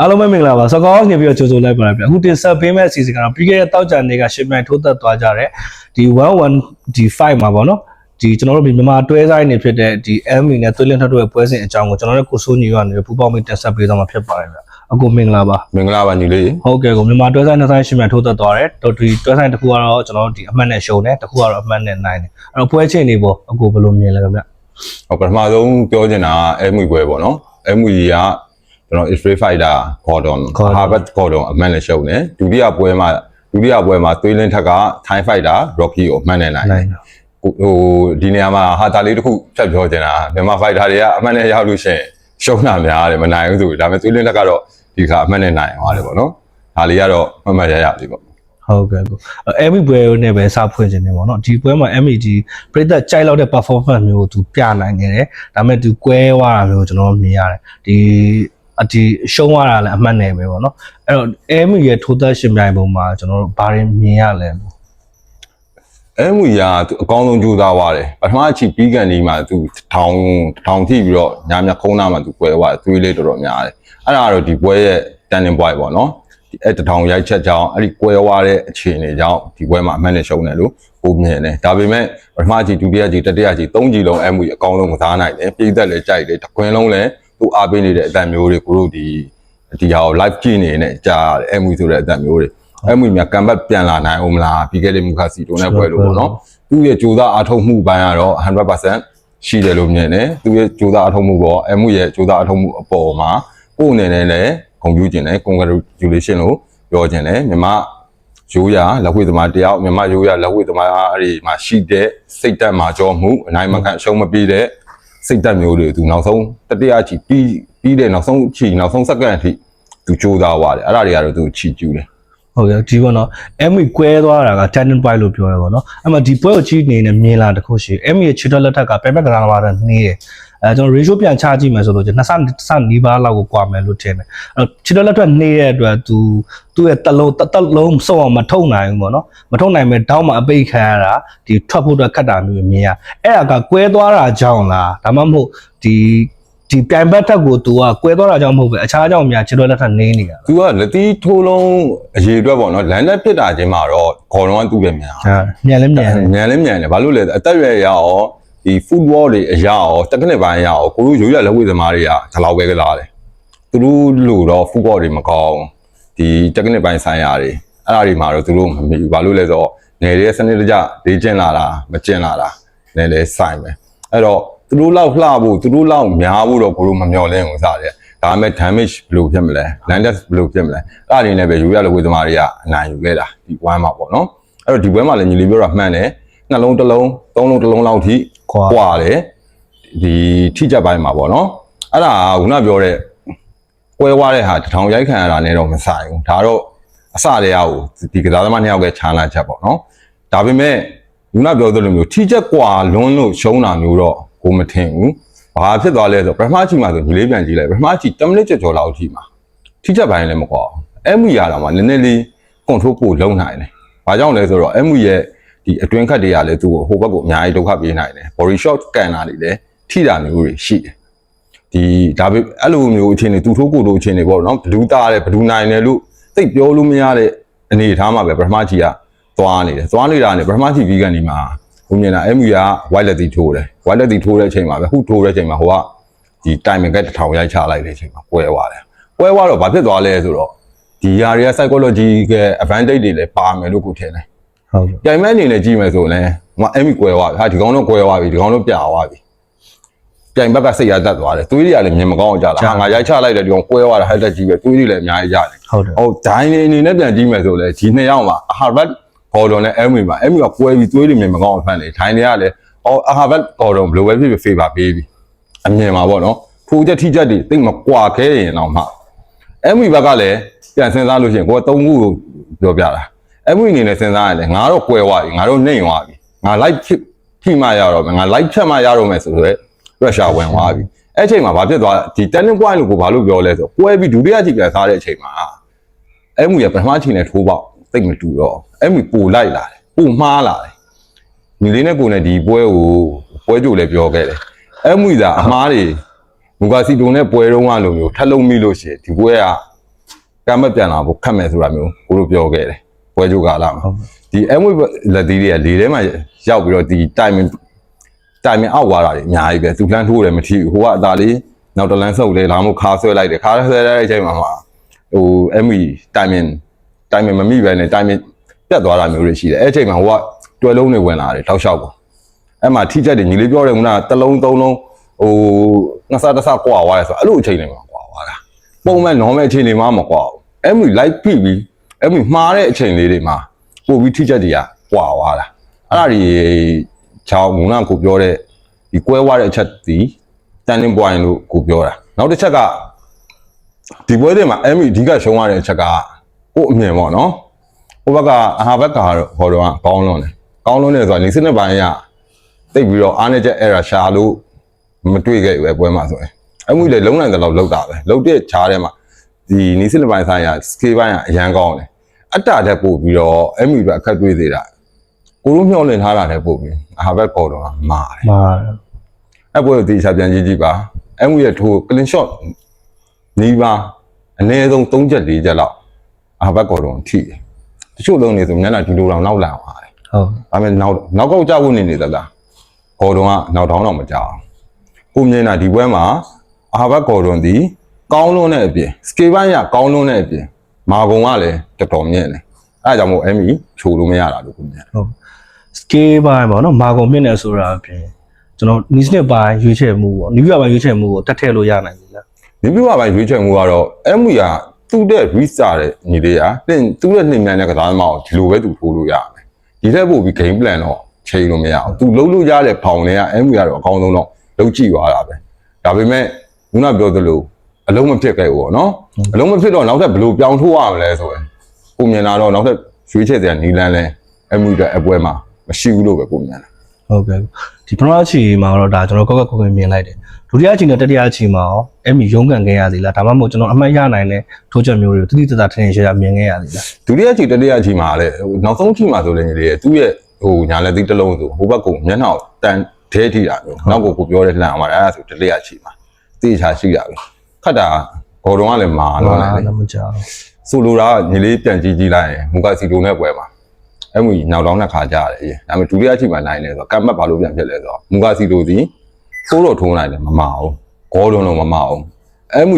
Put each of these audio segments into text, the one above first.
အားလုံးပဲမင်္ဂလာပါစကောင်းနေပြီးတော့ကြိုဆိုလိုက်ပါရဗျအခုတင်ဆက်ပေးမယ့်အစီအစဉ်ကတော့ပြီးခဲ့တဲ့တောက်ကြံတွေကရှစ်မိုင်ထိုးသက်သွားကြတဲ့ဒီ 11D5 မှာပေါ့နော်ဒီကျွန်တော်တို့မြန်မာတွဲဆိုင်နေဖြစ်တဲ့ဒီ ME နဲ့သွေးလင်းထက်တို့ရဲ့ပွဲစဉ်အကြောင်းကိုကျွန်တော်တို့ကိုစိုးညီကနေပူပေါင်းပြီးတင်ဆက်ပေးသွားမှာဖြစ်ပါတယ်ဗျအခုမင်္ဂလာပါမင်္ဂလာပါညီလေးဟုတ်ကဲ့ကိုမြန်မာတွဲဆိုင်နှစ်ဆိုင်ရှစ်မိုင်ထိုးသက်သွားတယ်တော့ဒီတွဲဆိုင်တစ်ခုကတော့ကျွန်တော်တို့ဒီအမှတ်နဲ့ရှုံတယ်တစ်ခုကတော့အမှတ်နဲ့နိုင်တယ်အဲ့တော့ပွဲချိန်နေပေါ့အခုဘယ်လိုမြင်လဲခင်ဗျဟောပထမဆုံးပြောချင်တာအဲမွေပွဲပေါ့နော်အဲမွေက ကျွန်တော် Street Fighter Gordon Harvard Gordon အမှန်နဲ့ရှုံးတယ်ဒုတိယပွဲမှာဒုတိယပွဲမှာသွေးလင်းထက်က Thai Fighter Rocky ကိုအမှန်နဲ့နိုင်နိုင်ဟိုဒီနေရာမှာဟာတာလေးတစ်ခုဖြတ်ပြောချင်တာမြန်မာ Fighter တွေကအမှန်နဲ့ရောက်လို့ရှိရင်ရှုံးတာများတယ်မနိုင်ဘူးဆိုဒါပေမဲ့သွေးလင်းတက်ကတော့ဒီခါအမှန်နဲ့နိုင်သွားတယ်ပေါ့နော်ဒါလေးကတော့မှတ်မှတ်ရရလေးပေါ့ဟုတ်ကဲ့ကိုအဲ့ဒီပွဲနဲ့ပဲစဖွင့်ခြင်းနေပေါ့နော်ဒီပွဲမှာ MEG ပြိသက်ကြိုက်လောက်တဲ့ performance မျိုးကိုသူပြနိုင်နေတယ်ဒါပေမဲ့သူကွဲသွားတာမျိုးကိုကျွန်တော်မြင်ရတယ်ဒီအ ဒီရှုံးသွားတာလည်းအမှတ်နဲ့ပဲပေါ့နော်အဲ့တော့ MEG ရဲ့ထိုးသက်ရှင်ပြိုင်ပုံမှာကျွန်တော်တို့ဘာတွေမြင်ရလဲလို့အဲမူရာသူအကောင်းဆုံးကြိုးစားသွားတယ်ပထမအချီပြီးကန်ဒီမှာသူထောင်ထောင်ထိပြီးတော့ညာမြခုံးနာမှာသူကွဲသွားတယ်သွေးလေးတော်တော်များတယ်အဲ့ဒါကတော့ဒီပွဲရဲ့ turning point ပေါ့နော်ဒီအဲ့တထောင်ရိုက်ချက်ကြောင်းအဲ့ဒီကွဲသွားတဲ့အခြေအနေကြောင့်ဒီပွဲမှာအမှန်နဲ့ရှုံးတယ်လို့ကိုမြင်တယ်ဒါပေမဲ့ပထမအချီဒုတိယအချီတတိယအချီသုံးချီလုံးအဲမူအကောင်းဆုံးကစားနိုင်တယ်ပြည်သက်လည်းကြိုက်တယ်တခွင်းလုံးလည်း သူအားပေးနေတဲ့အတန်မျိုးတွေကိုတို့ဒီဒီဟာကို live ကြည့်နေနေကြားရတယ်အဲမူဆိုတဲ့အတန်မျိုးတွေအဲမူများကံဘတ်ပြန်လာနိုင်အောင်မလားပြီးခဲ့တဲ့မူခါစီတိုနဲ့ပွဲလို့ပေါ့နော်သူ့ရဲ့ကြိုးစားအားထုတ်မှုပိုင်းကတော့100%ရှိတယ်လို့မြင်တယ်သူရဲ့ကြိုးစားအားထုတ်မှုပေါ်အမှုရဲ့ကြိုးစားအားထုတ်မှုအပေါ်မှာကိုယ်အနေနဲ့လည်းဂုဏ်ပြုခြင်းနဲ့ congratulation လို့ပြောခြင်းနဲ့မြမရိုးရလက်ဝှေ့သမားတယောက်မြမရိုးရလက်ဝှေ့သမားအဲ့ဒီမှာရှိတဲ့စိတ်တက်မှာကြောမှုအနိုင်မခံအရှုံးမပေးတဲ့ စိတ်တက်မျိုးတွေသူနောက်ဆုံးတတိယချီပြီးပြီးတဲ့နောက်ဆုံးချီနောက်ဆုံးစက္ကန့်အထိသူကြိုးစားသွားတယ်အဲ့ဒါတွေကတော့သူချီကျူးတယ်ဟုတ်ကဲ့ဒီပေါ့နော် ME ကွဲသွားတာက turning point လို့ပြောရပါတော့အဲ့မှာဒီပွဲကိုကြည့်နေနေမြင်လာတစ်ခုရှိ ME ရဲ့ခြေတော်လက်ထက်ကပြန်ပြန်ကစားလာတာနေတယ် အဲကျွန်တော် ratio ပြန်ချကြည့်မယ်ဆိုလို့ကျနှစ်ဆနှစ်ဆနီးပါးလောက်ကိုကွာမယ်လို့ထင်တယ်အဲခြေတော်လက်ထက်နေတဲ့အတွက်သူသူ့ရဲ့တလုံးတတလုံးစုံအောင်မထုံနိုင်ဘူးပေါ့နော်မထုံနိုင်မဲ့တောင်းမှအပိတ်ခံရတာဒီထွက်ဖို့အတွက်ခက်တာမျိုးမြင်ရအဲ့ဒါကကွဲသွားတာကြောင့်လားဒါမှမဟုတ်ဒီဒီပြိုင်ဘက်ထက်ကို तू ကကွဲသွားတာကြောင့်မဟုတ်ပဲအခြားကြောင့်များခြေတော်လက်ထက်နေနေတာသူကလက်တီးထိုးလုံးအရေးအတွက်ပေါ့နော်လန်လက်ဖြစ်တာချင်းမှာတော့ခေါ်တော့သူ့ပဲများဟာမြန်လဲမြန်တယ်မြန်လဲမြန်တယ်ဘာလို့လဲအသက်အရွယ်ရအောင် ဒီ football တွေအရာရောတက်ကနစ်ပိုင်းအရာရောကိုတို့ရိုးရလက်ဝဲသမားတွေကဒီလောက်ပဲကစားတယ်သူတို့လို့တော့ football တွေမကောင်းဒီတက်ကနစ်ပိုင်းဆိုင်ရာတွေအဲ့ဒါတွေမှာတော့သူတို့မမီဘူးဘာလို့လဲဆိုတော့နယ်ရဲ့စနစ်တကျဒေးကျင်လာတာမကျင်လာတာနယ်လဲဆိုင်ပဲအဲ့တော့သူတို့လောက်လှဖို့သူတို့လောက်များဖို့တော့ကိုတို့မမျှော်လင့်ဘူးစတယ်ဒါပေမဲ့ damage ဘယ်လိုဖြစ်မလဲ landless ဘယ်လိုဖြစ်မလဲအဲ့ဒါတွေနဲ့ပဲရိုးရလက်ဝဲသမားတွေကအနိုင်ယူခဲ့တာဒီဝမ်းမှာပေါ့နော်အဲ့တော့ဒီဘွဲမှာလည်းညီလေးပြောတာမှန်တယ် နှလုံးတစ်လုံးသုံးလုံးတစ်လုံးလောက်ထိခွာကွာတယ်ဒီထိကြက်ပိုင်းမှာပေါ့နော်အဲ့ဒါကခုနပြောတဲ့ကွဲွားတဲ့ဟာတစ်ထောင်ရိုက်ခံရတာနဲ့တော့မဆိုင်ဘူးဒါတော့အစတည်းကဒီကစားသမားနှစ်ယောက်ကခြားလာချက်ပေါ့နော်ဒါပေမဲ့ခုနပြောသလိုမျိုးထိကြက်ကွာလွန်းလို့ရှုံးတာမျိုးတော့ကိုမထင်ဘူးဘာဖြစ်သွားလဲဆိုတော့ပထမချီမှာဆိုညီလေးပြန်ကြည့်လိုက်ပထမချီ10မိနစ်ကျော်ကျော်လောက်ထိမှာထိကြက်ပိုင်းလည်းမကွာဘူးအဲ့မှုရတာမှာနည်းနည်းလေး control ပို့လုံနိုင်တယ်ဘာကြောင့်လဲဆိုတော့အဲ့မှုရဲ့ ဒီအတွင်းခတ်တွေကလည်းသူ့ကိုဟိုဘက်ကိုအများကြီးဒုက္ခပေးနိုင်တယ် body shot ကန်တာတွေလည်းထိတာမျိုးတွေရှိတယ်ဒီဒါပေအဲ့လိုမျိုးအခြေအနေသူထိုးကိုလိုအခြေအနေပေါ့နော်ဘလူးသားတယ်ဘလူးနိုင်တယ်လို့သိပ်ပြောလို့မရတဲ့အနေအထားမှာပဲပထမကြီးကသွားနေတယ်သွားနေတာနဲ့ပထမကြီးဗီဂန်ဒီမှာဘုံမြင်တာအဲ့မူက white လက်တီထိုးတယ် white လက်တီထိုးတဲ့အချိန်မှာပဲခုထိုးတဲ့အချိန်မှာဟိုကဒီ timing ကတစ်ထောင်ရိုက်ချလိုက်တဲ့အချိန်မှာကွဲသွားတယ်ကွဲသွားတော့ဘာဖြစ်သွားလဲဆိုတော့ဒီຢာတွေက psychology က advantage တွေလည်းပါမယ်လို့ကိုထင်တယ် ဟုတ်ကဲ့ပြိုင်မဲ့အနေနဲ့ကြည့်မယ်ဆိုရင်လည်းဟိုမှာအဲ့မီကွဲသွားပြီဟာဒီကောင်တော့ကွဲသွားပြီဒီကောင်တော့ပြာသွားပြီပြိုင်ဘက်ကစိတ်ရတတ်သွားတယ်သွေးတွေကလည်းမြင်မကောင်းအောင်ကြလာဟာငါရိုက်ချလိုက်တယ်ဒီကောင်ကွဲသွားတာဟက်တက်ကြီးပဲသွေးတွေလည်းအများကြီးရတယ်ဟုတ်တယ်ဟိုဒိုင်းနေအနေနဲ့ပြန်ကြည့်မယ်ဆိုလည်းဒီနှစ်ယောက်မှာအာဟာဘတ်ဂေါ်ဒွန်နဲ့အဲ့မီမှာအဲ့မီကကွဲပြီးသွေးတွေမြင်မကောင်းအောင်ဖန်လေဒိုင်းတွေကလည်းအော်အာဟာဘတ်ဂေါ်ဒွန်ဘယ်လိုပဲဖြစ်ဖြစ်ဖေးပါပေးပြီအမြင်မှာပေါ့နော်ဖိုးချက်ထိချက်တွေတိတ်မကွာခဲရင်တော့မှအဲ့မီဘက်ကလည်းပြန်စဉ်းစားလို့ရှိရင်ကိုကသုံးခုကိုပြောပြတာ အဲ့မွေအနေနဲ့စဉ်းစားရတယ်ငါတော့ကွဲသွားပြီငါတော့နှိမ်သွားပြီငါ live ဖြစ်ထိမှရတော့မယ်ငါ live ဖြတ်မှရတော့မယ်ဆိုတော့ pressure ဝင်သွားပြီအဲ့အချိန်မှာဘာဖြစ်သွားဒီ turning point လို့ကိုဘာလို့ပြောလဲဆိုကွဲပြီးဒုတိယချိန်ပြန်စားတဲ့အချိန်မှာအဲ့မွေကပထမချိန်နဲ့ထိုးပေါက်သိပ်မတူတော့အဲ့မွေပိုလိုက်လာတယ်ပိုမှားလာတယ်ညီလေးနဲ့ကိုနဲ့ဒီပွဲကိုပွဲကြိုလည်းပြောခဲ့တယ်အဲ့မွေသာအမားတွေမူကာစီတိုနဲ့ပွဲတုံးကလိုမျိုးထပ်လုံးမိလို့ရှိရင်ဒီပွဲကကမ်းမပြန်လာဖို့ခတ်မယ်ဆိုတာမျိုးကိုတို့ပြောခဲ့တယ် ပွဲကြိုကာလာမှာဟုတ်ဒီအမွေလက်သီးတွေကလေထဲမှာရောက်ပြီးတော့ဒီ timing timing အောက်သွားတာတွေအများကြီးပဲသူလှမ်းထိုးတယ်မထီဘူးဟိုကအသာလေးနောက်တလန်းဆုပ်လေလာမို့ခါဆွဲလိုက်တယ်ခါဆွဲလိုက်တဲ့အချိန်မှာမှာဟိုအမွေ timing timing မမိပဲနဲ့ timing ပြတ်သွားတာမျိုးတွေရှိတယ်အဲ့အချိန်မှာဟိုကတွယ်လုံးတွေဝင်လာတယ်တောက်လျှောက်ပေါ့အဲ့မှာထိချက်တွေညီလေးပြောတယ်ကတစ်လုံးသုံးလုံးဟိုနှစ်ဆတစ်ဆကွာသွားတယ်ဆိုတော့အဲ့လိုအချိန်တွေမှာကွာသွားတာပုံမှန် normal အချိန်တွေမှာမကွာဘူးအမွေ light ဖိပြီး အမွေမှားတဲ့အချိန်လေးတွေမှာပို့ပြီးထိချက်တွေကကွာသွားတာအဲ့ဒါတွေချောင်းမုံနာကိုပြောတဲ့ဒီကွဲသွားတဲ့အချက်ဒီ standing point လို့ကိုပြောတာနောက်တစ်ချက်ကဒီပွဲတွေမှာအမီအဓိကရှုံးရတဲ့အချက်ကကို့အမြင်ပေါ့နော်ဟိုဘက်ကအဟာဘက်ကတော့ဟောတော့ကကောင်းလွန်းတယ်ကောင်းလွန်းတယ်ဆိုတာနေစနစ်ပိုင်းကတိတ်ပြီးတော့အားနေချက် error ရှာလို့မတွေ့ခဲ့ဘူးပဲပွဲမှာဆိုရင်အမှုလေလုံးနိုင်တဲ့လောက်လောက်တာပဲလောက်တဲ့ခြားထဲမှာ ဒီနေစနစ်ပိုင်းဆိုင်ရာ scale ပိုင်းကအရန်ကောင်းတယ်အတ္တတက်ပို့ပြီးတော့အမီပဲအခက်တွေ့သေးတာကိုတို့မျှော်လင့်ထားတာတက်ပို့ပြီးအဟာဘက်ကော်တော့မာတယ်မာအဲ့ပွဲကိုတေချာပြန်ကြည့်ကြည့်ပါအမီရဲ့ထိုး clean shot နီးပါအနည်းဆုံး3ချက်4ချက်လောက်အဟာဘက်ကော်တော့ထိတယ်တချို့လုံးနေဆိုမျက်နှာဒီလိုတောင်နောက်လာပါတယ်ဟုတ်ဒါပေမဲ့နောက်နောက်ကောက်ကြဖို့နေနေသလားကော်တော့ကနောက်တောင်းတော့မကြောက်ကိုမြင်တာဒီပွဲမှာအဟာဘက်ကော်တော့ဒီ ကောင်းလွန်းတဲ့အပြင် scale ပိုင်းကကောင်းလွန်းတဲ့အပြင်မာကုံကလည်းတော်တော်မြင့်တယ်အဲဒါကြောင့်မို့အမီချိုလို့မရတာလို့ကိုမြင်ဟုတ် scale ပိုင်းပေါ့နော်မာကုန်မြင့်နေဆိုတာအပြင်ကျွန်တော်နီးစနစ်ပိုင်းရွေးချယ်မှုပေါ့နီးပြပိုင်းရွေးချယ်မှုကိုတက်ထည့်လို့ရနိုင်ပြီလားဒီပြပါပိုင်းရွေးချယ်မှုကတော့အမှုရသူ့တဲ့ visa တဲ့ညီလေးကတင်သူ့ရဲ့နှိမ့်မြန်တဲ့ကစားသမားကိုဒီလိုပဲသူထိုးလို့ရမယ်ဒီထက်ပိုပြီး game plan တော့ချိန်လို့မရဘူးသူလုံးလို့ရတဲ့ဖောင်တွေကအမှုရတော့အကောင်းဆုံးတော့လုံးကြည့်သွားတာပဲဒါပေမဲ့ခုနပြောသလို အလုံးမဖြစ်ခဲ့ဘူးပေါ့နော်အလုံးမဖြစ်တော့နောက်ထပ်ဘယ်လိုပြောင်းထိုးရမလဲဆိုရင်ကိုမြင်လာတော့နောက်ထပ်ရွေးချယ်တဲ့နီလန်းလဲအမှုအတွက်အပွဲမှာမရှိဘူးလို့ပဲကိုမြင်တာဟုတ်ကဲ့ဒီပထမအချီမှာတော့ဒါကျွန်တော်ကောက်ကောက်ကိုယ်မြင်လိုက်တယ်ဒုတိယအချီနဲ့တတိယအချီမှာရောအဲ့မီရုံးကန်ခဲ့ရသေးလားဒါမှမဟုတ်ကျွန်တော်အမှတ်ရနိုင်တဲ့ထိုးချက်မျိုးတွေကိုတိတိကျကျထင်ထင်ရှားရှားမြင်ခဲ့ရသေးလားဒုတိယချီတတိယချီမှာလည်းဟိုနောက်ဆုံးချီမှာဆိုလည်းညီလေးရဲ့သူ့ရဲ့ဟိုညာလက်သီးတစ်လုံးဆိုဟိုဘက်ကမျက်နှာကိုတန်ထဲထိတာမျိုးနောက်ကိုကိုပြောတဲ့လှန်အောင်ပါအဲ့ဒါဆိုတတိယချီမှာတေချာရှိတာပဲ ခတ်တာဂေါ်တော်ကလည်းမာတော့တယ်လေလည်းမကြောက်ဆိုလိုတာကညီလေးပြန်ကြည့်ကြည့်လိုက်ရင်မူကစီတိုနဲ့ပွဲမှာအဲ့မူနောက်တော့နှစ်ခါကြားတယ်အေးဒါပေမဲ့ဒုတိယချီမှာနိုင်တယ်ဆိုတော့ကမ်မတ်ဘာလို့ပြန်ဖြစ်လဲဆိုတော့မူကစီတိုဒီကိုးတော့ထုံးလိုက်တယ်မမအောင်ဂေါ်တော်တော့မမအောင်အဲ့မူ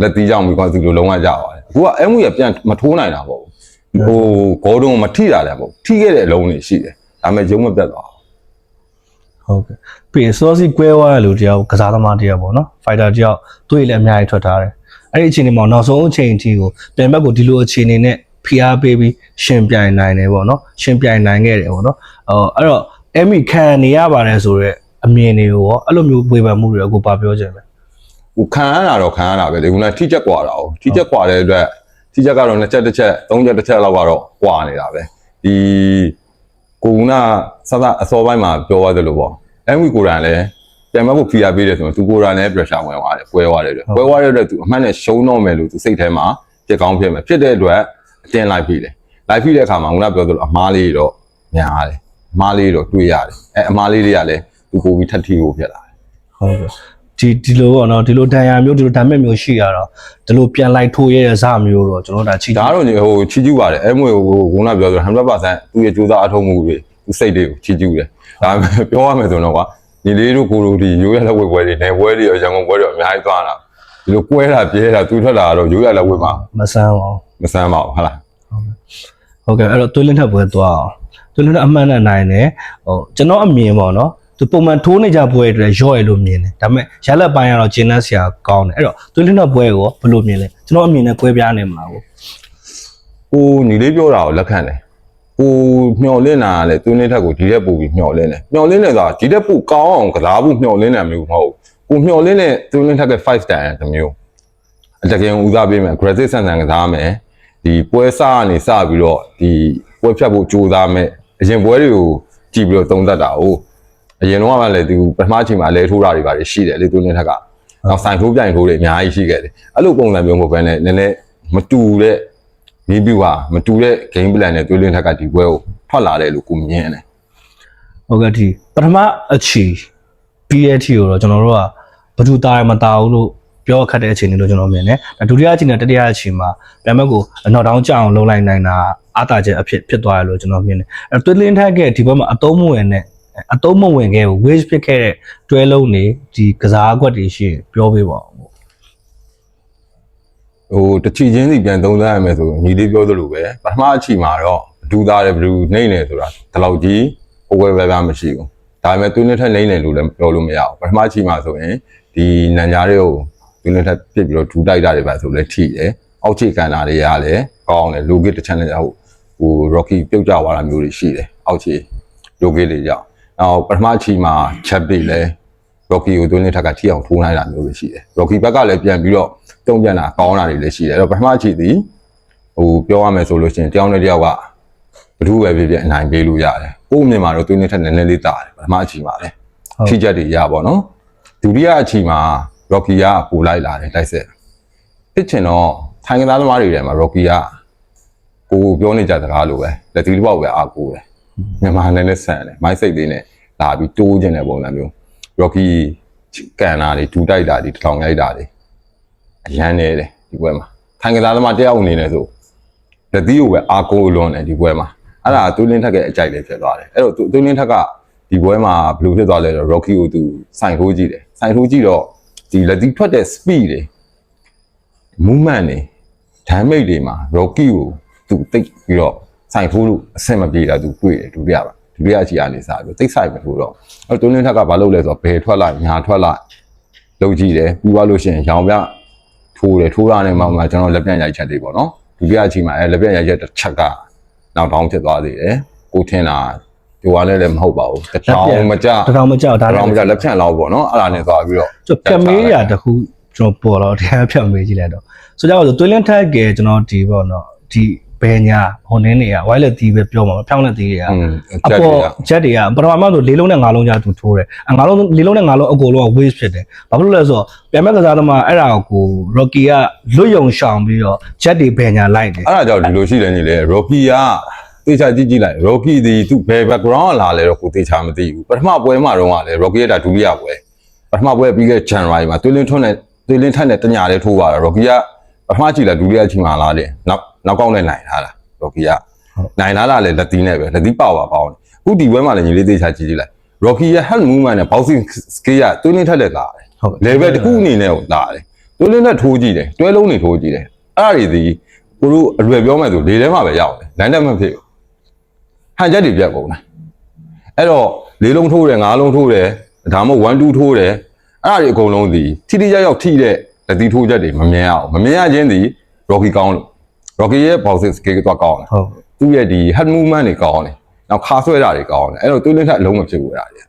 လက်သီးကြောင့်မူကစီတိုလုံးဝကြပါတယ်အခုကအဲ့မူရပြန်မထိုးနိုင်တာပေါ့ဟိုဂေါ်ဒုံမထိတာလည်းမဟုတ်ထိခဲ့တဲ့အလုံးတွေရှိတယ်ဒါပေမဲ့ရုံးမပြတ်သွားဘူး ဟုတ်ကဲ့ပြီးရင်စောစီကွဲသွားတဲ့လူတယောက်ကစားသမားတယောက်ပေါ့နော်ဖိုက်တာတယောက်သူ့ရဲ့လည်းအများကြီးထွက်ထားတယ်အဲ့ဒီအချိန်ဒီမှာနောက်ဆုံးအချိန်အထိကိုပြန်ဘက်ကိုဒီလိုအခြေအနေနဲ့ဖိအားပေးပြီးရှင်ပြိုင်နိုင်တယ်ပေါ့နော်ရှင်ပြိုင်နိုင်ခဲ့တယ်ပေါ့နော်အော်အဲ့တော့အမီခံနေရပါတယ်ဆိုတော့အမြင်တွေကိုရောအဲ့လိုမျိုးဝေဖန်မှုတွေကိုကိုပါပြောချင်တယ် ဟိုခံရတာတော့ခံရတာပဲလေခုနကထိချက်กว่าတာ哦ထိချက်กว่าတဲ့အတွက်ထိချက်ကတော့နှစ်ချက်တစ်ချက်သုံးချက်တစ်ချက်လောက်ကတော့กว่าနေတာပဲဒီ ကိုကစသအစောပိုင်းမှာပြောသွားသလိုပေါ့အမီကိုရန်လည်းပြန်မဖို့ဖိအားပေးတယ်ဆိုတော့သူကိုရန်လည်း pressure ဝင်သွားတယ်ပွဲသွားတယ်အတွက်ပွဲသွားတဲ့အတွက်သူအမှန်နဲ့ရှုံးတော့မယ်လို့သူစိတ်ထဲမှာပြက်ကောင်းဖြစ်မယ်ဖြစ်တဲ့အတွက်အတင်းလိုက်ပြီလေလိုက်ပြီတဲ့အခါမှာခုနပြောသလိုအမားလေးတော့များတယ်အမားလေးတော့တွေ့ရတယ်အဲအမားလေးတွေကလည်းသူပို့ပြီးထပ်ထီကိုဖြစ်လာတယ်ဟုတ်ကဲ့ ဒီဒီလိုပေါ့နော်ဒီလိုဒဏ်ရာမျိုးဒီလိုဓာတ်မဲ့မျိုးရှိရတော့ဒီလိုပြန်လိုက်ထိုးရတဲ့ဇမျိုးတော့ကျွန်တော်ဒါချီဒါကတော့ဟိုချီကျူးပါတယ်အဲမွေဟိုခုနပြောဆို100%သူ့ရဲ့ကြိုးစားအထောက်မှုတွေသူစိတ်တွေကိုချီကျူးတယ်ဒါပေမဲ့ပြောရမယ်ဆိုတော့ကွာညီလေးတို့ကိုလိုဒီရိုးရလက်ဝဲပွဲတွေနေပွဲတွေရောရန်ကုန်ပွဲတွေရောအများကြီးသွားတာဒီလိုကွဲတာပြဲတာသူထွက်လာတော့ရိုးရလက်ဝဲမှာမဆန်းပါဘူးမဆန်းပါဘူးဟုတ်လားဟုတ်ကဲ့အဲ့တော့သွေးလင်းထက်ပွဲသွားအောင်သွေးလင်းထက်အမှန်နဲ့နိုင်တယ်ဟိုကျွန်တော်အမြင်ပေါ့နော် သူပုံမှန်ထိုးနေကြပွဲတွေရော့ရလို့မြင်တယ်ဒါပေမဲ့ရလက်ပိုင်းကတော့ကျင်းနှက်စရာကောင်းတယ်အဲ့တော့သွေးလင်းထက်ပွဲကိုဘယ်လိုမြင်လဲကျွန်တော်အမြင်နဲ့ကွဲပြားနေမှာကိုကိုညီလေးပြောတာကိုလက်ခံတယ်ကိုမျော်လင့်တာကလည်းသူနဲ့ထက်ကိုဒီထက်ပိုပြီးမျော်လင့်တယ်မျော်လင့်တယ်ဆိုတာဒီထက်ပိုကောင်းအောင်ကစားဖို့မျော်လင့်တယ်မျိုးမဟုတ်ဘူးကိုမျော်လင့်တဲ့သူနဲ့ထက်က5 star တမျိုးအတကယ်ဦးစားပေးမယ် aggressive ဆန်ဆန်ကစားမယ်ဒီပွဲစားကနေစပြီးတော့ဒီပွဲဖြတ်ဖို့ကြိုးစားမယ်အရင်ပွဲတွေကိုကြည့်ပြီးတော့သုံးသပ်တာဟုတ် အရင်တော့ကလည်းသူပထမချိန်မှာလဲထိုးတာတွေပါတယ်ရှိတယ်လေသူနဲ့ထက်ကနောက်ဆိုင်ထိုးပြိုင်ထိုးတွေအများကြီးရှိခဲ့တယ်အဲ့လိုပုံစံမျိုးမဟုတ်ဘဲနဲ့နည်းနည်းမတူတဲ့နီးပြူဟာမတူတဲ့ game plan နဲ့သွေးလင်းထက်ကဒီပွဲကိုထွက်လာတယ်လို့ကိုမြင်တယ်ဟုတ်ကဲ့ဒီပထမအချီ PAT ကိုတော့ကျွန်တော်တို့ကဘယ်သူတာရမတာဘူးလို့ပြောခတ်တဲ့အချိန်တွေလို့ကျွန်တော်မြင်တယ်ဒါဒုတိယအချိန်နဲ့တတိယအချိန်မှာပြန်ဘက်ကိုနောက်တောင်းကြအောင်လှုပ်လိုက်နိုင်တာအားတာချက်အဖြစ်ဖြစ်သွားတယ်လို့ကျွန်တော်မြင်တယ်အဲတွင်းလင်းထက်ကဒီဘက်မှာအတုံးမဝင်နဲ့ အတုံးမဝင်ခဲ့ဘူး waste ဖြစ်ခဲ့တဲ့တွဲလုံးနေဒီကစားအကွက်တွေရှိရင်ပြောပေးပါဦးဟိုတချီချင်းစီပြန်သုံးသပ်ရမယ်ဆိုညီလေးပြောသလိုပဲပထမအချိန်မှာတော့ဘဒူသားတယ်ဘဒူနှိမ့်နေဆိုတာဒီလောက်ကြီးဟိုဝဲဝဲပါမရှိဘူးဒါပေမဲ့သူနဲ့ထက်နှိမ့်နေလို့လည်းပြောလို့မရဘူးပထမအချိန်မှာဆိုရင်ဒီနန်ကြားတွေကိုသူနဲ့ထက်ပြစ်ပြီးတော့ဒူတိုက်တာတွေပါဆိုလဲထိတယ်အောက်ခြေကန်တာတွေကလည်းကောင်းတယ်လိုဂစ်တစ်ချက်နဲ့ဟိုဟို Rocky ပြုတ်ကျသွားတာမျိုးတွေရှိတယ်အောက်ခြေလိုဂစ်တွေကြောင့် နောက်ပထမအချိန်မှာချက်ပြီးလဲ Rocky ကိုသွင်းတဲ့ထက်ကထိအောင်ထိုးနိုင်တာမျိုးတွေရှိတယ်။ Rocky ဘက်ကလည်းပြန်ပြီးတော့တုံ့ပြန်တာကောင်းတာတွေလည်းရှိတယ်။အဲ့တော့ပထမအချိန်ဒီဟိုပြောရမယ်ဆိုလို့ရှိရင်တယောက်နဲ့တယောက်ကဘယ်သူပဲဖြစ်ဖြစ်အနိုင်ပေးလို့ရတယ်။ကိုယ့်အမြင်မှာတော့သွင်းတဲ့ထက်နည်းနည်းလေးတာတယ်ပထမအချိန်မှာလည်းထိချက်တွေရပါတော့နော်။ဒုတိယအချိန်မှာ Rocky ကပူလိုက်လာတယ်တိုက်ဆက်။ဖြစ်ချင်တော့ထိုင်ကစားသမားတွေထဲမှာ Rocky ကကိုယ်ပြောနေကြစကားလိုပဲလက်သီးတစ်ပေါက်ပဲအားကိုးတယ်။ မြန်မာနဲ့လည်းဆန်တယ်။မိုင်းစိတ်လေးနဲ့လာပြီးတိုးကျင်တဲ့ပုံစံမျိုး Rocky ကန်တာတွေဒူးတိုက်တာတွေထောင်ရိုက်တာတွေအရန်နေတယ်ဒီပွဲမှာထိုင်ကစားသမားတယောက်အနေနဲ့ဆိုလက်သီးကိုပဲအားကိုးလွန်တယ်ဒီပွဲမှာအဲ့ဒါသူလင်းထက်ကအကြိုက်လေးဖြစ်သွားတယ်အဲ့တော့သူလင်းထက်ကဒီပွဲမှာဘယ်လိုဖြစ်သွားလဲဆိုတော့ Rocky ကိုသူစိုင်ထိုးကြည့်တယ်စိုင်ထိုးကြည့်တော့ဒီလက်သီးထွက်တဲ့ speed တွေ movement တွေ damage တွေမှာ Rocky ကိုသူတိတ်ပြီးတော့ စိုင်ထိုးလို့အဆင်မပြေတာသူတွေ့တယ်ဒုတိယပါဒုတိယအချီကနေစပြီးတိတ်ဆိုင်မထိုးတော့အဲ့တော့တွင်းထက်ကဘာလုပ်လဲဆိုတော့ဘယ်ထွက်လိုက်ညာထွက်လိုက်လုပ်ကြည့်တယ်ပြီးသွားလို့ရှိရင်ရောင်ပြထိုးတယ်ထိုးရတဲ့မှမှကျွန်တော်လက်ပြန်ရိုက်ချက်တွေပေါ့နော်ဒုတိယအချီမှာအဲလက်ပြန်ရိုက်ချက်တစ်ချက်ကနောက်တောင်းဖြစ်သွားသေးတယ်ကိုထင်တာဒီဝါနဲ့လည်းမဟုတ်ပါဘူးတစ်ချောင်းမကြတထောင်မကြောက်ဒါတစ်လည်းချောင်းမကြလက်ဖြန့်လောက်ပေါ့နော်အဲ့ဒါနဲ့သွားပြီးတော့ကျွန်တော်ဖြတ်မေးရတခုကျွန်တော်ပေါ်တော့တရားဖြတ်မေးကြည့်လိုက်တော့ဆိုကြတော့တွင်းလင်းထက်ကကျွန်တော်ဒီပေါ့နော်ဒီ ဘယ်ညာဟိုနင်းတွေက wireless တီးပဲပြောမှာဖြောင်းတဲ့တီးတွေကอืมအချက်ပေါ်တွေကချက်တွေကပထမမှဆိုလေးလုံးနဲ့ငါးလုံးကြာသူထိုးတယ်အငါးလုံးလေးလုံးနဲ့ငါးလုံးအကုန်လုံးက waste ဖြစ်တယ်ဘာဖြစ်လို့လဲဆိုတော့ပြန်မဲ့ကစားသမားအဲ့ဒါကို Rocky ကလွတ်ယုံရှောင်ပြီးတော့ချက်တွေဘယ်ညာလိုက်တယ်အဲ့ဒါကြောင့်ဒီလိုရှိတယ်ညီလေ Rocky ကတေချာကြည့်ကြည့်လိုက် Rocky ဒီသူဘယ် background ကလာလဲတော့ကိုတေချာမသိဘူးပထမပွဲမှာတော့ကလည်း Rocky ကဒါဒုတိယပွဲပထမပွဲပြီးခဲ့ January မှာသွေးလင်းထွန်းနဲ့သွေးလင်းထက်နဲ့တညာလေးထိုးသွားတာ Rocky ကပထမကြည့်လိုက်ဒုတိယကြည့်မှလာတယ်နောက် နောက်ကောင်းနဲ့နိုင်ထားတာ Rocky ကနိုင်လာတာလည်းလက်သီးနဲ့ပဲလက်သီးပါဝါပေါင်းတယ်အခုဒီပွဲမှာလည်းညီလေးတေချာကြည့်ကြည့်လိုက် Rocky ရဲ့ hand movement နဲ့ boxing skill ကသွေးလင်းထက်လက်လာတယ်ဟုတ် level တစ်ခုအနေနဲ့ကိုလာတယ်တွဲလင်းနဲ့ထိုးကြည့်တယ်တွဲလုံးတွေထိုးကြည့်တယ်အဲ့ဒါတွေဒီကိုတို့အရွယ်ပြောမယ်ဆိုလေထဲမှာပဲရောက်တယ်လမ်းတက်မဖြစ်ဘူးဟန်ချက်တွေပြတ်ကုန်တယ်အဲ့တော့လေးလုံးထိုးတယ်ငါးလုံးထိုးတယ်ဒါမှမဟုတ်1 2ထိုးတယ်အဲ့ဒါတွေအကုန်လုံးဒီထိထိရောက်ရောက်ထိတဲ့လက်သီးထိုးချက်တွေမမြင်ရအောင်မမြင်ရခြင်းဒီ Rocky ကောင်းလို့ Rocky ရဲ့ boxing skill ကတော့ကောင်းတယ်ဟုတ်သူ့ရဲ့ဒီ head movement တွေကောင်းတယ်နောက်ခါဆွဲတာတွေကောင်းတယ်အဲ့တော့တွဲလင်းထက်အလုံးမဖြစ်ဘူးအဲ့ဒါတွေ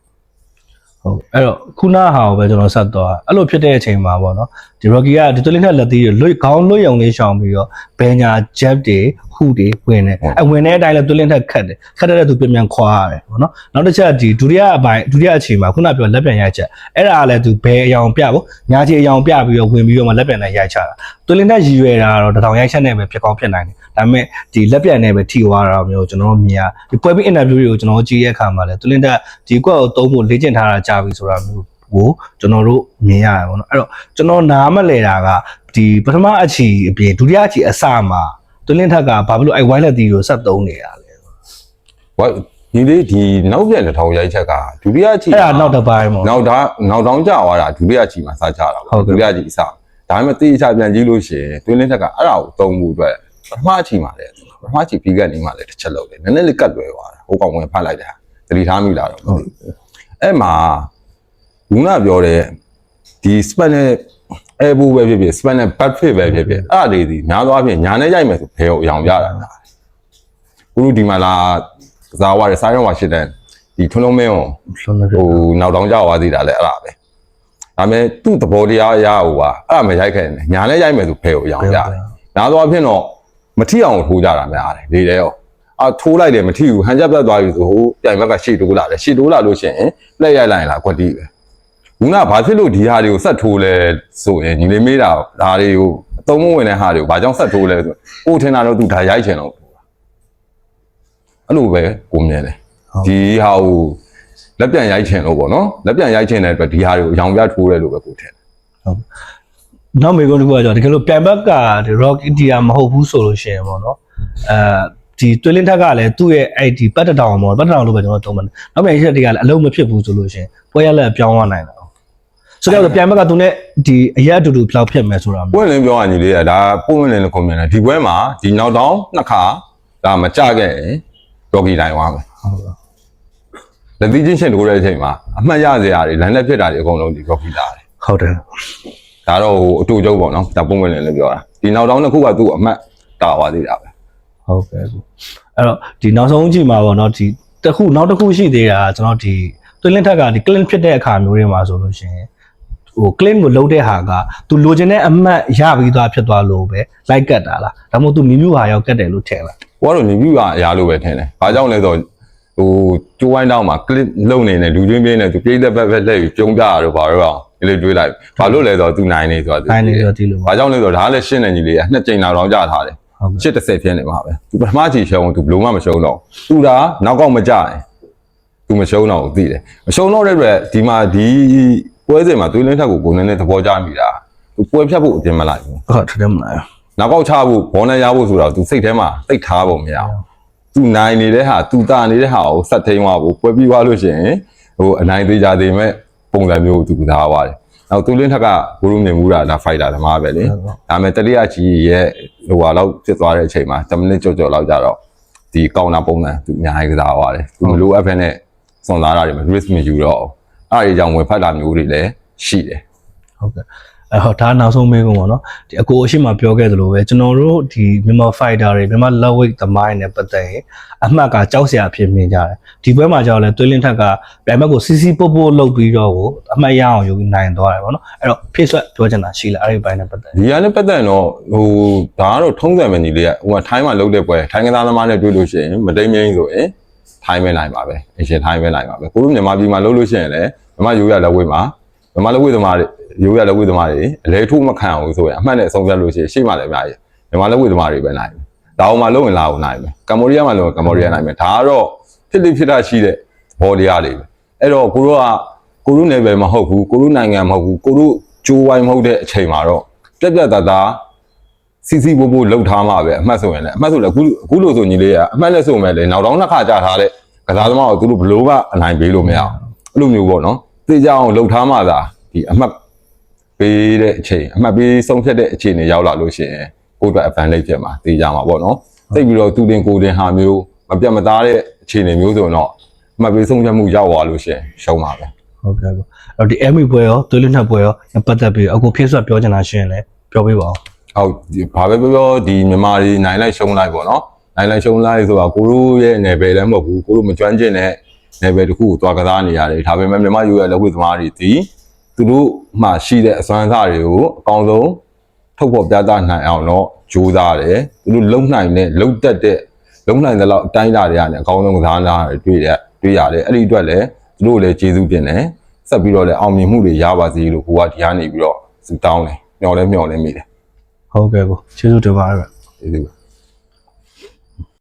ဟုတ်အဲ့တော့ခုနဟာကိုပဲကျွန်တော်ဆက်သွားအဲ့လိုဖြစ်တဲ့အချိန်မှာပေါ့နော်ဒီ Rocky ကဒီတွင်းလင်းနဲ့လက်သေးတွေလွတ်ခေါင်းလွတ်ယုံလေးရှောင်ပြီးတော့ဘယ်ညာ jab တွေဟူတွေဝင်တယ်အဲဝင်တဲ့အတိုင်းလဲတွင်းလင်းထက်ခတ်တယ်ခတ်တဲ့သူပြန်ပြန်ခွာရတယ်ပေါ့နော်နောက်တစ်ချက်ဒီဒုတိယအပိုင်းဒုတိယအချိန်မှာခုနပြောလက်ပြန်ရိုက်ချက်အဲ့ဒါကလည်းသူဘယ်အယောင်ပြဖို့ညာချီအယောင်ပြပြီးတော့ဝင်ပြီးတော့မှလက်ပြန်နဲ့ရိုက်ချတာတွင်းလင်းထက်ရည်ရွယ်တာကတော့တထောင်ရိုက်ချက်နဲ့ပဲဖြစ်ကောင်းဖြစ်နိုင်တယ် ဒါပေမဲ့ဒီလက်ပြန်နဲ့ပဲထိသွားတာမျိုးကျွန်တော်တို့မြင်ရဒီပွဲပြီး interview တွေကိုကျွန်တော်ကြည့်ရတဲ့အခါမှာလဲတွင်းလင်းထက်ဒီကွက်ကိုသုံးဖို့လေ့ကျင့်ထားတာကြာပြီဆိုတာမျိုးကိုကျွန်တော်တို့မြင်ရတယ်ပေါ့နော်အဲ့တော့ကျွန်တော်နားမလဲတာကဒီပထမအချီအပြင်ဒုတိယအချီအစမှာတွင်းလင်းထက်ကဘာဖြစ်လို့အဲ wireless တီကိုဆက်သုံးနေရလဲဝိုင်းဒီလေးဒီနောက်ပြန်တစ်ထောင်ရိုက်ချက်ကဒုတိယချီအဲ့ဒါနောက်တစ်ပိုင်းပေါ့နောက်ဒါနောက်တောင်းကြသွားတာဒုတိယချီမှာစကြတာဟုတ်ပေါ့ကဲ့ဒုတိယချီအစဒါပေမဲ့တေးချပြန်ကြည့်လို့ရှိရင်တွင်းလင်းထက်ကအဲ့ဒါကိုသုံးမှုအတွက် ပထမချီမှာလည်းပထမချီပြီးကနေမှလည်းတစ်ချက်လောက်တယ်နည်းနည်းလေးကတ်လွယ်သွားတာဟိုကောင်ဝင်ဖတ်လိုက်တာသတိထားမိလားတော့မသိဘူးအဲ့မှာဘူးနာပြောတဲ့ဒီ span နဲ့အဲဘူပဲဖြစ်ဖြစ် span နဲ့ back fit ပဲဖြစ်ဖြစ်အဲ့ဒါတွေဒီများသောအားဖြင့်ညာနဲ့ရိုက်မယ်ဆိုဘယ်ကိုအယောင်ပြတာလဲခုတို့ဒီမှာလာကစားဝါရဆိုင်ရောဝါရှိတဲ့ဒီထွန်းလုံးမင်းကိုလုံးနေဟိုနောက်တောင်ကြသွားသေးတာလဲအဲ့ဒါပဲဒါပေမဲ့သူ့သဘောတရားအရဟိုပါအဲ့ဒါမရိုက်ခဲ့နဲ့ညာလဲရိုက်မယ်ဆိုဖဲကိုအရောင်ရတယ်ညာတော့အဖြစ်တော့ မထီအောင်ထိုးကြတာများတယ်လေတဲ့ရောအာထိုးလိုက်တယ်မထီဘူးဟန်ချက်ပြတ်သွားပြီဆိုဟိုပြိုင်ဘက်ကရှေ့တိုးလာတယ်ရှေ့တိုးလာလို့ရှိရင်လက်ရိုက်လိုက်ရင်လားကွက်တီးပဲခုနကဘာဖြစ်လို့ဒီဟာတွေကိုဆက်ထိုးလဲဆိုရင်ညီလေးမေးတာဒါတွေကိုအသုံးမဝင်တဲ့ဟာတွေကိုဘာကြောင့်ဆက်ထိုးလဲဆိုကိုထင်တာတော့သူဒါရိုက်ချင်တော့ထိုးတာအဲ့လိုပဲကိုမြင်တယ်ဒီဟာကိုလက်ပြန်ရိုက်ချင်လို့ပေါ့နော်လက်ပြန်ရိုက်ချင်တဲ့အတွက်ဒီဟာတွေကိုရောင်ပြထိုးတယ်လို့ပဲကိုထင်တယ် နောက်မေကွန်းတစ်ခုကကြောင့်တကယ်လို့ပြန်ဘက်ကဒီ Rocky Dia မဟုတ်ဘူးဆိုလို့ရှိရင်ပေါ့နော်အဲဒီတွင်းလင်းထက်ကလည်းသူ့ရဲ့အဲ့ဒီပတ်တတောင်ပေါ့ပတ်တတောင်လို့ပဲကျွန်တော်သုံးတယ်နောက်ပြန်ရက်တကလည်းအလုံးမဖြစ်ဘူးဆိုလို့ရှိရင်ပွဲရလက်ပြောင်းသွားနိုင်တယ်ဆိုတော့ပြန်ဘက်ကသူနဲ့ဒီအရက်အတူတူဖလောက်ဖြစ်မယ်ဆိုတာမျိုးပွင့်လင်းပြောရညီလေးကဒါပုံပွင့်လင်းလည်းခုံမြန်တယ်ဒီပွဲမှာဒီနောက်တောင်းနှစ်ခါဒါမကြခဲ့ရင်ဒေါ်ဂီတိုင်းသွားမယ်ဟုတ်ပါလက်သီးချင်းရှင်တိုးတဲ့အချိန်မှာအမှတ်ရစရာတွေလမ်းလက်ဖြစ်တာတွေအကုန်လုံးဒီဒေါ်ဂီလာတယ်ဟုတ်တယ် ဒါတော့ဟိုအတူကျုပ်ပေါ့နော်ဒါပုံပွင့်လင်းလည်းပြောတာဒီနောက်တောင်းနှစ်ခုကသူ့အမှတ်တာသွားသေးတာပဲဟုတ်ကဲ့ကူအဲ့တော့ဒီနောက်ဆုံးကြည့်မှာပေါ့နော်ဒီတစ်ခုနောက်တစ်ခုရှိသေးတာကကျွန်တော်ဒီတွင်းလင်းထက်ကဒီ clean ဖြစ်တဲ့အခါမျိုးတွေမှာဆိုလို့ရှိရင်ဟို claim ကိုလုံးတဲ့ဟာကသူလိုချင်တဲ့အမှတ်ရပြီးသားဖြစ်သွားလို့ပဲလိုက်ကတ်တာလားဒါမှမဟုတ်သူမိမျိုးဟာရောက်ကတ်တယ်လို့ထင်လားကိုကတော့ညီပြကအရာလို့ပဲထင်တယ်ဘာကြောင့်လဲဆိုတော့ဟိုကျိုးဝိုင်းတောင်းမှာ clip လုံနေတယ်လူချင်းပြင်းနေသူပြိသက်ဘက်ဘက်လက်ပြီးပြုံးပြရတော့ဘာလို့အောင် ဒီလိုတွေးလိုက်ဘာလို့လဲဆိုတော့သူနိုင်နေဆိုတော့တိုင်းနေတော့ဒီလိုပါဘာကြောင့်လဲဆိုတော့ဒါကလည်းရှင်းနေညီလေးကနှစ်ကြိမ်လောက်တော့ကြာထားတယ်ဟုတ်ကဲ့ရှစ်30ဖြစ်နေမှာပဲသူပထမချီရှုံးသူဘလုံးမမရှုံးတော့သူဒါနောက်ကောက်မကြရင်သူမရှုံးတော့ဘူးသိတယ်မရှုံးတော့တဲ့အတွက်ဒီမှာဒီပွဲစဉ်မှာသွေးလင်းထက်ကိုကိုယ်နဲ့နဲ့သဘောကျမိတာသူပွဲဖြတ်ဖို့အတင်မလိုက်ဘူးဟုတ်တယ်မလားနောက်ကောက်ချဖို့ဘောနဲ့ရဖို့ဆိုတော့သူစိတ်ထဲမှာသိတ်ထားဖို့မရဘူးသူနိုင်နေတဲ့ဟာသူတာနေတဲ့ဟာကိုဆက်ထိန်သွားဖို့ပွဲပြီးသွားလို့ရှိရင်ဟိုအနိုင်သေးကြသေးမဲ့ ပုံစံမျိုးကိုသူကစားသွားတယ်နောက်သူလင်းထက်ကဘုရုမြင်မှုတာဒါဖိုက်တာသမားပဲလေဒါပေမဲ့တတိယကြီးရဲ့ဟိုဟာလောက်ဖြစ်သွားတဲ့အချိန်မှာ10မိနစ်ကြော်ကြော်လောက်ကြတော့ဒီကောင်နာပုံစံသူအများကြီးကစားသွားတယ်သူမလိုအပ်ဖက်နဲ့စွန်စားတာတွေမှာ risk မယူတော့ဘူးအဲ့ဒီကြောင့်ဝင်ဖတ်တာမျိုးတွေလည်းရှိတယ်ဟုတ်ကဲ့ အဲ့ဟောဒါနောက်ဆုံးမေးကုန်ပါတော့ဒီအကိုအရှိမပြောခဲ့သလိုပဲကျွန်တော်တို့ဒီမြန်မာ fighter တွေမြန်မာ lightweight သမိုင်းနဲ့ပတ်သက်ရင်အမှတ်ကကြောက်စရာဖြစ်နေကြတယ်ဒီပွဲမှာကြောက်လဲတွင်းလင်းထက်ကပြန်ဘက်ကိုစီစီပုတ်ပုတ်လုတ်ပြီးတော့ကိုအမှတ်ရအောင်ယူပြီးနိုင်သွားတယ်ပေါ့နော်အဲ့တော့ face swap ပြောချင်တာရှိလားအဲ့ဒီဘိုင်းနဲ့ပတ်သက်ဒီကနေ့ပတ်သက်ရင်တော့ဟိုဒါကတော့ထုံးစံပဲညီလေးကဟိုကထိုင်းမှာလုပ်တဲ့ပွဲထိုင်းကစားသမားနဲ့တွေ့လို့ရှိရင်မတိမ်မင်းဆိုရင်ထိုင်းပဲနိုင်ပါပဲအရှင်ထိုင်းပဲနိုင်ပါပဲကိုတို့မြန်မာပြည်မှာလုပ်လို့ရှိရင်လည်းမြန်မာရိုးရလက်ဝဲမှာ မြန်မာလက်ဝဲသမားတွေရိုးရလက်ဝဲသမားတွေအလဲထိုးမခံအောင်ဆိုရင်အမှတ်နဲ့ဆုံးဖြတ်လို့ရှိရင်ရှေ့မှာလည်းအများကြီးမြန်မာလက်ဝဲသမားတွေပဲနိုင်တယ်ဒါအောင်မှာလုပ်ရင်လာအောင်နိုင်မယ်ကမ္ဘောဒီးယားမှာလုပ်ရင်ကမ္ဘောဒီးယားနိုင်မယ်ဒါကတော့ဖြစ်လိဖြစ်တာရှိတဲ့ဘောဒီယားတွေပဲအဲ့တော့ကိုတို့ကကိုတို့နယ်ပယ်မဟုတ်ဘူးကိုတို့နိုင်ငံမဟုတ်ဘူးကိုတို့ကြိုးဝိုင်းမဟုတ်တဲ့အချိန်မှာတော့ပြက်ပြက်သားသားစီစီပို့ပို့လှုပ်ထားမှာပဲအမှတ်ဆိုရင်လည်းအမှတ်ဆိုလည်းအခုအခုလို့ဆိုညီလေးကအမှတ်လက်ဆိုမဲ့လေနောက်တော့နှစ်ခါကြာထားတဲ့ကစားသမားကိုသူတို့ဘလို့ကအနိုင်ပေးလို့မရအောင်အဲ့လိုမျိုးပေါ့နော် သိကြအောင်လှုပ်ထားမှသာဒီအမှတ်ပေးတဲ့အချိန်အမှတ်ပေးဆုံးဖြတ်တဲ့အချိန်တွေရောက်လာလို့ရှိရင်ကိုယ့်အတွက် advantage ဖြစ်မှာသိကြမှာပေါ့နော်သိပြီးတော့သူတင်ကိုယ်တင်ဟာမျိုးမပြတ်မသားတဲ့အခြေအနေမျိုးဆိုတော့အမှတ်ပေးဆုံးဖြတ်မှုရောက်သွားလို့ရှိရင်ရှုံးပါပဲဟုတ်ကဲ့ကောအဲ့တော့ဒီ ME ပွဲရောတွင်းလင်းထက်ပွဲရောပတ်သက်ပြီးအကို face swap ပြောချင်တာရှိရင်လည်းပြောပေးပါဦးဟုတ်ဒီဘာပဲပြောပြောဒီမြန်မာတွေနိုင်လိုက်ရှုံးလိုက်ပေါ့နော်နိုင်လိုက်ရှုံးလိုက်ဆိုတာကိုတို့ရဲ့နယ်ပယ်လည်းမဟုတ်ဘူးကိုတို့မကျွမ်းကျင်တဲ့ နယ်ပယ်တစ်ခုကိုတွားကစားနေရတယ်ဒါပေမဲ့မြန်မာယူရဲ့လက်ဝဲသမားတွေဒီသူတို့မှရှိတဲ့အစွမ်းစားတွေကိုအကောင်းဆုံးထုတ်ဖော်ပြသနိုင်အောင်တော့ကြိုးစားတယ်သူတို့လုံနိုင်တဲ့လုံတက်တဲ့လုံနိုင်တဲ့လောက်အတိုင်းအတာတွေကနေအကောင်းဆုံးကစားလာတွေ့ရတွေ့ရတယ်အဲ့ဒီအတွက်လည်းသူတို့လည်းကျေးဇူးတင်တယ်ဆက်ပြီးတော့လည်းအောင်မြင်မှုတွေရပါစေလို့ကိုကဒီကနေပြီးတော့စတောင်းတယ်မျှော်လဲမျှော်လဲမိတယ်ဟုတ်ကဲ့ကိုကျေးဇူးတင်ပါတယ်ဗျကျေးဇူးပါ